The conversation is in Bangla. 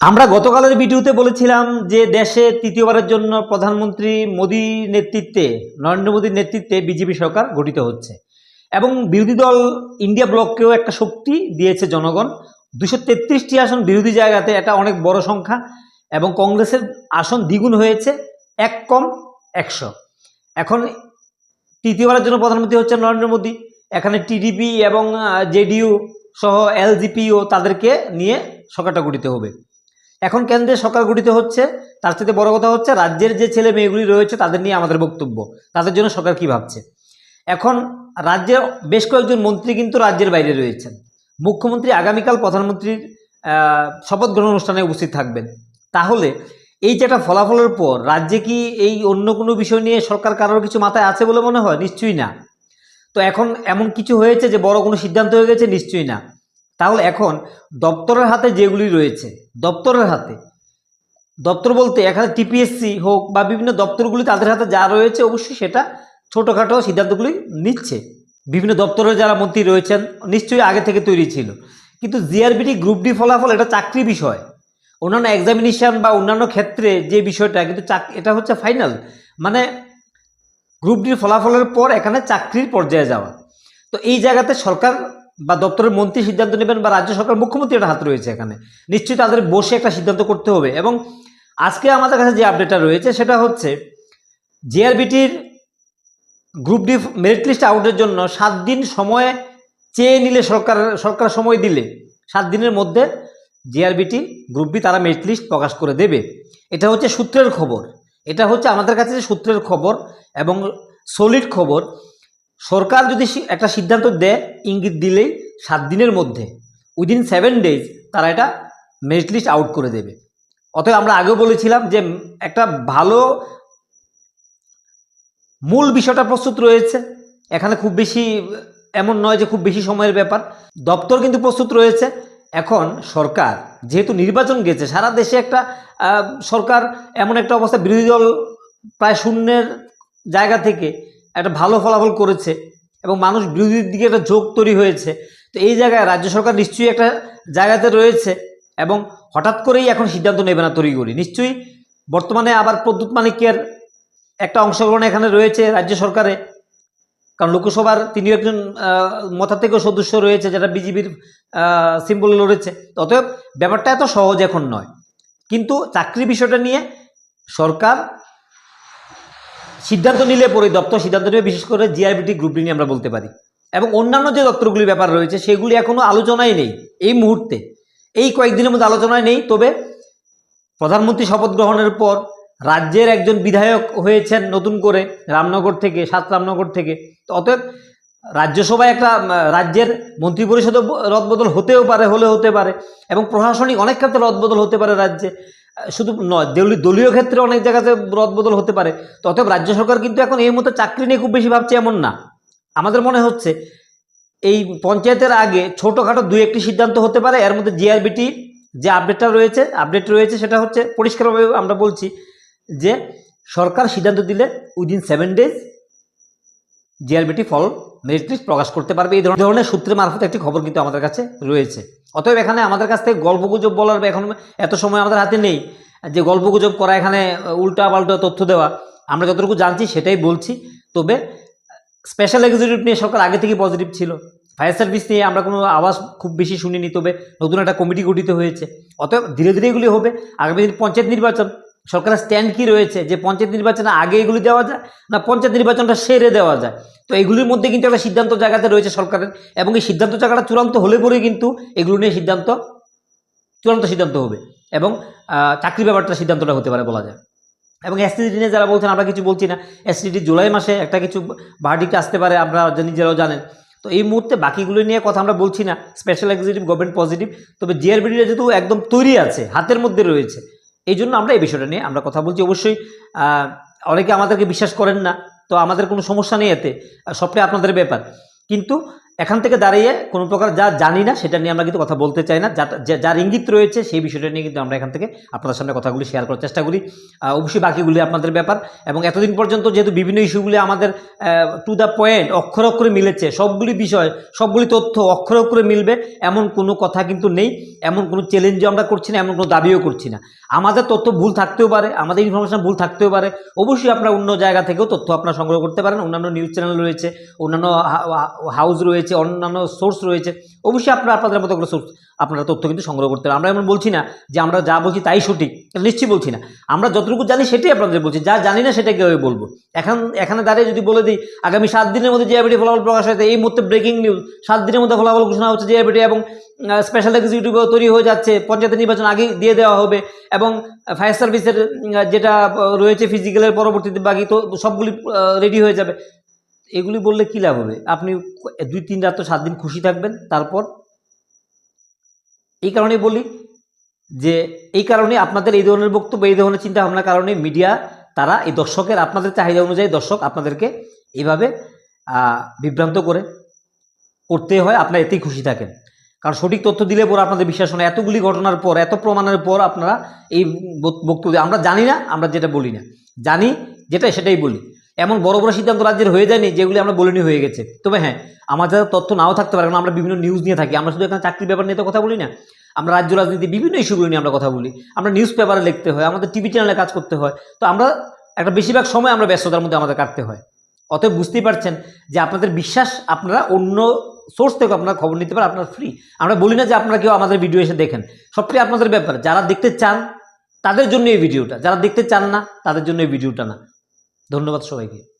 আমরা গতকালের ভিডিওতে বলেছিলাম যে দেশে তৃতীয়বারের জন্য প্রধানমন্ত্রী মোদী নেতৃত্বে, নরেন্দ্র মোদীর নেতৃত্বে বিজেপি সরকার গঠিত হচ্ছে। এবং বিরোধী দল ইন্ডিয়া ব্লককেও একটা শক্তি দিয়েছে জনগণ। দুশো তেত্রিশটি আসন বিরোধী জায়গাতে, এটা অনেক বড় সংখ্যা। এবং কংগ্রেসের আসন দ্বিগুণ হয়েছে, এক কম একশো। এখন তৃতীয়বারের জন্য প্রধানমন্ত্রী হচ্ছে নরেন্দ্র মোদী। এখানে টিডিপি এবং জেডিইউ সহ এলজিপিও তাদেরকে নিয়ে সরকারটা গঠিত হবে। এখন কেন্দ্রে সরকার গঠিত হচ্ছে, তার সাথে বড় কথা হচ্ছে রাজ্যের যে ছেলে মেয়েগুলি রয়েছে, তাদের নিয়ে আমাদের বক্তব্য। তাদের জন্য সরকার কি ভাবছে? এখন রাজ্যের বেশ কয়েকজন মন্ত্রী কিন্তু রাজ্যের বাইরে রয়েছেন। মুখ্যমন্ত্রী আগামীকাল প্রধানমন্ত্রীর শপথ গ্রহণ অনুষ্ঠানে উপস্থিত থাকবেন। তাহলে এই যে একটা ফলাফলের পর রাজ্যে কি এই অন্য কোনো বিষয় নিয়ে সরকার কারোর কিছু মাথায় আছে বলে মনে হয়? নিশ্চয়ই না। তো এখন এমন কিছু হয়েছে যে বড় কোনো সিদ্ধান্ত হয়ে গেছে? নিশ্চয়ই না। তাহলে এখন দপ্তরের হাতে যেগুলি রয়েছে, দপ্তরের হাতে, দপ্তর বলতে এখানে টিপিএসসি হোক বা বিভিন্ন দপ্তরগুলি তাদের হাতে যা রয়েছে অবশ্যই সেটা ছোটোখাটো সিদ্ধান্তগুলি নিচ্ছে। বিভিন্ন দপ্তরের যারা মন্ত্রী রয়েছেন নিশ্চয়ই আগে থেকে তৈরি ছিল। কিন্তু জিআরবিটি গ্রুপ ডি ফলাফল এটা চাকরি বিষয়। অন্যান্য এক্সামিনেশন বা অন্যান্য ক্ষেত্রে যে বিষয়টা, কিন্তু চাক, এটা হচ্ছে ফাইনাল মানে গ্রুপ ডির ফলাফলের পর এখানে চাকরির পর্যায়ে যাওয়া। তো এই জায়গাতে সরকার বা দপ্তরের মন্ত্রী সিদ্ধান্ত নেবেন বা রাজ্য সরকার মুখ্যমন্ত্রীর হাত রয়েছে এখানে। নিশ্চয়ই তাদের বসে একটা সিদ্ধান্ত করতে হবে এবং আজকে আমাদের কাছে যে আপডেটটা রয়েছে সেটা হচ্ছে জিআরবিটির গ্রুপ ডি মেরিট লিস্ট আউটের জন্য সাত দিন সময় চেয়ে নিলে সরকার সরকার সময় দিলে সাত দিনের মধ্যে জিআরবিটি গ্রুপ বি তারা মেরিট লিস্ট প্রকাশ করে দেবে। এটা হচ্ছে সূত্রের খবর। এটা হচ্ছে আমাদের কাছে যে সূত্রের খবর এবং সলিড খবর। সরকার যদি একটা সিদ্ধান্ত দেয়, ইঙ্গিত দিলেই সাত দিনের মধ্যে উইদিন সেভেন ডেজ তারা এটা মেরিট লিস্ট আউট করে দেবে। অতএব আমরা আগেও বলেছিলাম যে একটা ভালো মূল বিষয়টা প্রস্তুত রয়েছে। এখানে খুব বেশি, এমন নয় যে খুব বেশি সময়ের ব্যাপার। দপ্তর কিন্তু প্রস্তুত রয়েছে। এখন সরকার যেহেতু নির্বাচন গেছে, সারা দেশে একটা সরকার এমন একটা অবস্থা, বিরোধী দল প্রায় শূন্যের জায়গা থেকে একটা ভালো ফলাফল করেছে এবং মানুষ বিরোধীর দিকে একটা যোগ তৈরি হয়েছে। তো এই জায়গায় রাজ্য সরকার নিশ্চয়ই একটা জায়গাতে রয়েছে এবং হঠাৎ করেই এখন সিদ্ধান্ত নেবে না তৈরি করি নিশ্চয়ই বর্তমানে আবার প্রদ্যুৎ মানিকের একটা অংশগ্রহণ এখানে রয়েছে রাজ্য সরকারে। কারণ লোকসভার তিনি একজন মথা থেকেও সদস্য রয়েছে যেটা বিজেপির সিম্বল লড়েছে। অতএব ব্যাপারটা এত সহজ এখন নয়। কিন্তু চাকরি বিষয়টা নিয়ে সরকার সিদ্ধান্ত নিলে পরে দপ্তর সিদ্ধান্ত নেবে, বিশেষ করে জিআরবিটি গ্রুপ নিয়ে আমরা বলতে পারি। এবং অন্যান্য যে দপ্তরগুলির ব্যাপার রয়েছে, সেগুলি এখনও আলোচনায় নেই এই মুহূর্তে। এই কয়েকদিনের মধ্যে আলোচনায় নেই, তবে প্রধানমন্ত্রী শপথ গ্রহণের পর রাজ্যের একজন বিধায়ক হয়েছেন নতুন করে, রামনগর থেকে, সাত রামনগর থেকে। তো অতএব রাজ্যসভায় একটা রাজ্যের মন্ত্রিপরিষদ রদবদল হতেও পারে হলে হতে পারে। এবং প্রশাসনিক অনেক ক্ষেত্রে রদবদল হতে পারে রাজ্যে। শুধু নয় দলীয়- দলীয় ক্ষেত্রে অনেক জায়গাতে রদবদল হতে পারে। অতএব রাজ্য সরকার কিন্তু এখন এই মতো চাকরি নিয়ে খুব বেশি ভাবছে এমন না। আমাদের মনে হচ্ছে এই পঞ্চায়েতের আগে ছোটোখাটো দুই একটি সিদ্ধান্ত হতে পারে। এর মধ্যে জিআরবিটি যে আপডেটটা রয়েছে আপডেট রয়েছে সেটা হচ্ছে পরিষ্কারভাবে আমরা বলছি যে সরকার সিদ্ধান্ত দিলে উইদিন সেভেন ডেজ জিআরবিটি ফল মেরিট প্রকাশ করতে পারবে। এই ধরনের- সূত্রের মারফত একটি খবর কিন্তু আমাদের কাছে রয়েছে। অতএব এখানে আমাদের কাছ থেকে গল্পগুজব বলার এখন এত সময় আমাদের হাতে নেই যে গল্পগুজব করা, এখানে উল্টা পাল্টা তথ্য দেওয়া, আমরা যতটুকু জানছি সেটাই বলছি। তবে স্পেশাল এক্সিকিউটিভ নিয়ে সরকার আগে থেকে পজিটিভ ছিল। ফায়ার সার্ভিস নিয়ে আমরা কোনো আওয়াজ খুব বেশি শুনিনি, তবে নতুন একটা কমিটি গঠিত হয়েছে। অতএব ধীরে ধীরে এগুলি হবে। আগামী দিন পঞ্চায়েত নির্বাচন সরকারের স্ট্যান্ড কি রয়েছে? যে পঞ্চায়েত নির্বাচনে আগে এগুলি দেওয়া যায় না পঞ্চায়েত নির্বাচনটা সেরে দেওয়া যায়? তো এগুলির মধ্যে কিন্তু একটা সিদ্ধান্ত জায়গাতে রয়েছে সরকারের এবং এই সিদ্ধান্ত জায়গাটা চূড়ান্ত হলে পরে কিন্তু এগুলো নিয়ে সিদ্ধান্ত, চূড়ান্ত সিদ্ধান্ত হবে এবং চাকরি ব্যাপারটা সিদ্ধান্তটা হতে পারে বলা যায়। এবং এসটিডি নিয়ে যারা বলছেন, আমরা কিছু বলছি না। এসটিডি জুলাই মাসে একটা কিছু ভার্ডিক্ট আসতে পারে আমরা নিজেরাও জানেন। তো এই মুহূর্তে বাকিগুলো নিয়ে কথা আমরা বলছি না। স্পেশাল এক্সিকিউটিভ গভর্নমেন্ট পজিটিভ তবে জিআরবিডিটা যেহেতু একদম তৈরি আছে, হাতের মধ্যে রয়েছে। এই জন্য আমরা এই বিষয়টা নিয়ে আমরা কথা বলছি। অবশ্যই অনেকে আমাদেরকে বিশ্বাস করেন না, তো আমাদের কোনো সমস্যা নেই এতে। সবটাই আপনাদের ব্যাপার। কিন্তু এখান থেকে দাঁড়িয়ে কোনো প্রকার যা জানি না সেটা নিয়ে আমরা কিন্তু কথা বলতে চাই না। যার ইঙ্গিত রয়েছে সেই বিষয়টা নিয়ে কিন্তু আমরা এখান থেকে আপনাদের সামনে কথাগুলি শেয়ার করার চেষ্টা করি। অবশ্যই বাকিগুলি আপনাদের ব্যাপার। এবং এতদিন পর্যন্ত যেহেতু বিভিন্ন ইস্যুগুলি আমাদের টু দ্য পয়েন্ট অক্ষরে অক্ষরে মিলেছে, সবগুলি বিষয়, সবগুলি তথ্য অক্ষরে অক্ষরে মিলবে, এমন কোনো কথা কিন্তু নেই, এমন কোনো চ্যালেঞ্জও আমরা করছি না, এমন কোনো দাবিও করছি না। আমাদের তথ্য ভুল থাকতেও পারে, আমাদের ইনফরমেশন ভুল থাকতেও পারে। অবশ্যই আপনারা অন্য জায়গা থেকেও তথ্য আপনারা সংগ্রহ করতে পারেন। অন্যান্য নিউজ চ্যানেল রয়েছে, অন্যান্য হাউস রয়েছে অন্যান্য সোর্স রয়েছে, অবশ্যই আপনারা আপনাদের মতো করে সোর্স আপনারা তথ্য কিন্তু সংগ্রহ করতে পারেন আমরা এমন বলছি না যে আমরা যা বলছি তাই সঠিক নিশ্চয়ই বলছি না। আমরা যতটুকু জানি সেটাই আপনাদের বলছি, যা জানি না সেটাকে বলব। এখন, এখানে দাঁড়িয়ে যদি বলে দিই, আগামী সাত দিনের মধ্যে জিআইবিটি ফলাফল প্রকাশ হয়েছে এই মুহূর্তে ব্রেকিং নিউজ সাত দিনের মধ্যে ফলাফল ঘোষণা হচ্ছে জিআইবিটি এবং স্পেশাল এক্সিকিউটিভও তৈরি হয়ে যাচ্ছে, পঞ্চায়েত নির্বাচন আগে দিয়ে দেওয়া হবে এবং ফায়ার সার্ভিসের যেটা রয়েছে ফিজিক্যালের পরবর্তীতে বাকি তো, সবগুলি রেডি হয়ে যাবে। এগুলি বললে কী লাভ হবে? আপনি দুই, তিন রাত সাত দিন খুশি থাকবেন, তারপর? এই কারণেই বলি যে, এই কারণে আপনাদের এই ধরনের বক্তব্য, এই ধরনের চিন্তা ভাবনার কারণে মিডিয়া, তারা এই দর্শকের আপনাদের চাহিদা অনুযায়ী দর্শক আপনাদেরকে এইভাবে বিভ্রান্ত করে করতে হয়, আপনারা এতেই খুশি থাকেন। কারণ সঠিক তথ্য দিলে পর আপনাদের বিশ্বাস হয় এতগুলি ঘটনার পর, এত প্রমাণের পর আপনারা এই বক- বক্তব্য, আমরা জানি না, আমরা যেটা বলি না। জানি যেটা সেটাই বলি। এমন বড় বড় সিদ্ধান্ত রাজ্যের হয়ে যায়নি যেগুলি আমরা বলিনি হয়ে গেছে। তবে হ্যাঁ আমাদের তথ্য নাও থাকতে পারে আমরা বিভিন্ন নিউজ নিয়ে থাকি। আমরা শুধু এখানে চাকরির ব্যাপার নিয়ে তো কথা বলি না। আমরা রাজ্য রাজনীতি বিভিন্ন ইস্যুগুলো নিয়ে আমরা কথা বলি। আমরা নিউজ পেপারে লিখতে হয়, আমাদের টিভি চ্যানেলে কাজ করতে হয়। তো আমরা একটা বেশিরভাগ সময় আমরা ব্যস্ততার মধ্যে আমাদের কাটতে হয়। অতএব বুঝতেই পারছেন যে আপনাদের বিশ্বাস, আপনারা অন্য সোর্স থেকে আপনারা খবর নিতে পারেন, আপনার ফ্রি আমরা বলি না যে আপনারা কেউ আমাদের ভিডিও এসে দেখেন। সবটাই আপনাদের ব্যাপার। যারা দেখতে চান, তাদের জন্য এই ভিডিওটা যারা দেখতে চান না, তাদের জন্য এই ভিডিওটা না। ধন্যবাদ সবাইকে।